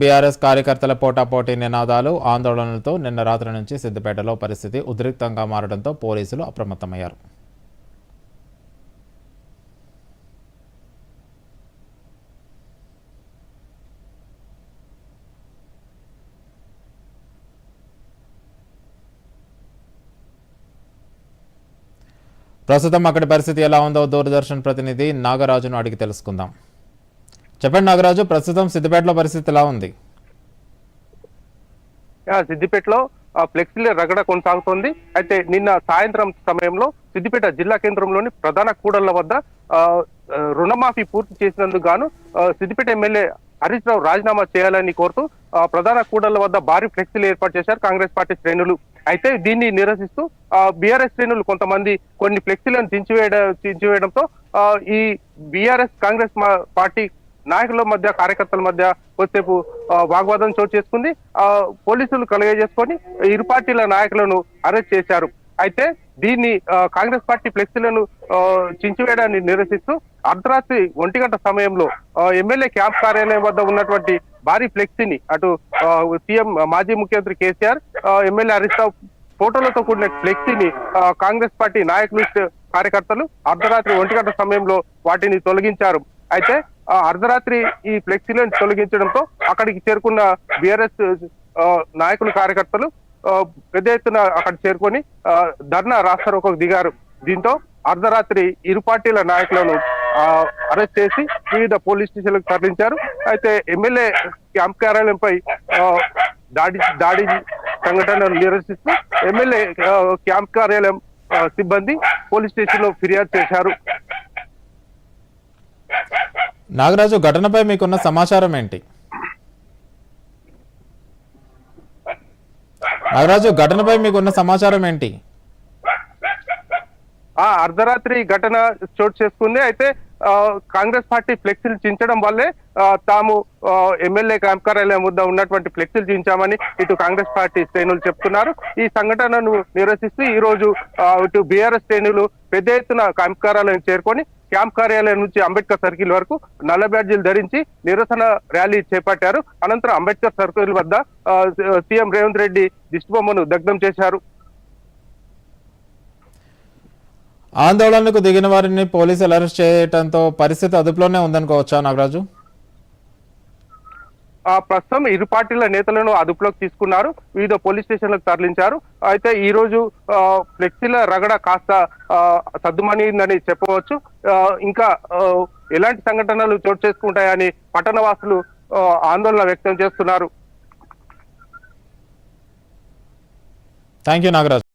BRS కార్యకర్తల పోటాపోటీ నినాదాలు ఆందోళనలతో నిన్న రాత్రి నుంచి సిద్దిపేటలో పరిస్థితి ఉద్రిక్తంగా మారడంతో పోలీసులు అప్రమత్తమయ్యారు. ప్రస్తుతం అక్కడి పరిస్థితి ఎలా ఉందో దూరదర్శన్ ప్రతినిధి నాగరాజును అడిగి తెలుసుకుందాం. చెప్పండి నాగరాజు ప్రస్తుతం సిద్దిపేటలో పరిస్థితి ఎలా ఉంది? సిద్దిపేటలో ఫ్లెక్సీల రగడ కొనసాగుతోంది. అయితే నిన్న సాయంత్రం సమయంలో సిద్దిపేట జిల్లా కేంద్రంలోని ప్రధాన కూడళ్ళ వద్ద రుణమాఫీ పూర్తి చేసినందుకు గాను సిద్దిపేట ఎమ్మెల్యే హరీష్ రావు రాజీనామా చేయాలని కోరుతూ ప్రధాన కూడళ్ళ వద్ద భారీ ఫ్లెక్సీలు ఏర్పాటు చేశారు కాంగ్రెస్ పార్టీ శ్రేణులు. అయితే దీన్ని నిరసిస్తూ బీఆర్ఎస్ శ్రేణులు కొంతమంది కొన్ని ఫ్లెక్సీలను దించివేయడం దించివేయడంతో ఈ బీఆర్ఎస్ కాంగ్రెస్ పార్టీ నాయకుల మధ్య కార్యకర్తల మధ్య కొద్దిసేపు వాగ్వాదం చోటు చేసుకుంది. ఆ, పోలీసులు కలుగజేసుకొని ఇరు పార్టీల నాయకులను అరెస్ట్ చేశారు. అయితే దీన్ని కాంగ్రెస్ పార్టీ ఫ్లెక్సీలను చించివేయడాన్ని నిరసిస్తూ అర్ధరాత్రి ఒంటి గంట సమయంలో ఎమ్మెల్యే క్యాంప్ కార్యాలయం వద్ద ఉన్నటువంటి భారీ ఫ్లెక్సీని అటు సీఎం మాజీ ముఖ్యమంత్రి కేసీఆర్ ఎమ్మెల్యే హరీష్ రావు ఫోటోలతో కూడిన ఫ్లెక్సీని కాంగ్రెస్ పార్టీ నాయకులు కార్యకర్తలు అర్ధరాత్రి ఒంటి గంట సమయంలో వాటిని తొలగించారు. అయితే అర్ధరాత్రి ఈ ఫ్లెక్సీలను తొలగించడంతో అక్కడికి చేరుకున్న బీఆర్ఎస్ నాయకులు కార్యకర్తలు పెద్ద ఎత్తున అక్కడ చేరుకొని ధర్నా ధర్నా రాస్తారోకకు దిగారు. దీంతో అర్ధరాత్రి ఇరు పార్టీల నాయకులను ఆ, అరెస్ట్ చేసి వివిధ పోలీస్ స్టేషన్లకు తరలించారు. అయితే ఎమ్మెల్యే క్యాంప్ కార్యాలయంపై ఆ, దాడి దాడి సంఘటనను నిరసిస్తూ ఎమ్మెల్యే క్యాంప్ కార్యాలయం సిబ్బంది పోలీస్ స్టేషన్లో ఫిర్యాదు చేశారు. నాగరాజు ఘటనపై మీకున్న సమాచారం ఏంటి? నాగరాజు ఘటనపై మీకున్న సమాచారం ఏంటి? ఆ అర్ధరాత్రి ఘటన చోటు చేసుకుంది. అయితే కాంగ్రెస్ పార్టీ ఫ్లెక్సీలు చించడం వల్లే తాము ఎమ్మెల్యే క్యాంప్ కార్యాలయం వద్ద ఉన్నటువంటి ఫ్లెక్సీలు చించామని ఇటు కాంగ్రెస్ పార్టీ శ్రేణులు చెప్తున్నారు. ఈ సంఘటనను నిరసిస్తూ ఈ రోజు ఇటు బీఆర్ఎస్ శ్రేణులు పెద్ద ఎత్తున క్యాంప్ కార్యాలయం చేరుకొని క్యాంప్ కార్యాలయం నుంచి అంబేద్కర్ సర్కిల్ వరకు నల్ల బ్యాడ్జీలు ధరించి నిరసన ర్యాలీ చేపట్టారు. అనంతరం అంబేద్కర్ సర్కిల్ వద్ద సీఎం రేవంత్ రెడ్డి దిష్టిబొమ్మను దగ్ధం చేశారు. ఆందోళనకు దిగిన వారిని పోలీసులు అరెస్ట్ చేయడంతో పరిస్థితి అదుపులోనే ఉందనుకోవచ్చా నాగరాజు? ప్రస్తుతం ఇరు పార్టీల నేతలను అదుపులోకి తీసుకున్నారు. వివిధ పోలీస్ స్టేషన్లకు తరలించారు. అయితే ఈ రోజు ఫ్లెక్సీల రగడ కాస్త ఆ, సద్దుమణిందని చెప్పవచ్చు. ఇంకా ఎలాంటి సంఘటనలు చోటు చేసుకుంటాయని పట్టణవాసులు ఆందోళన వ్యక్తం చేస్తున్నారు. Thank you Nagaraju.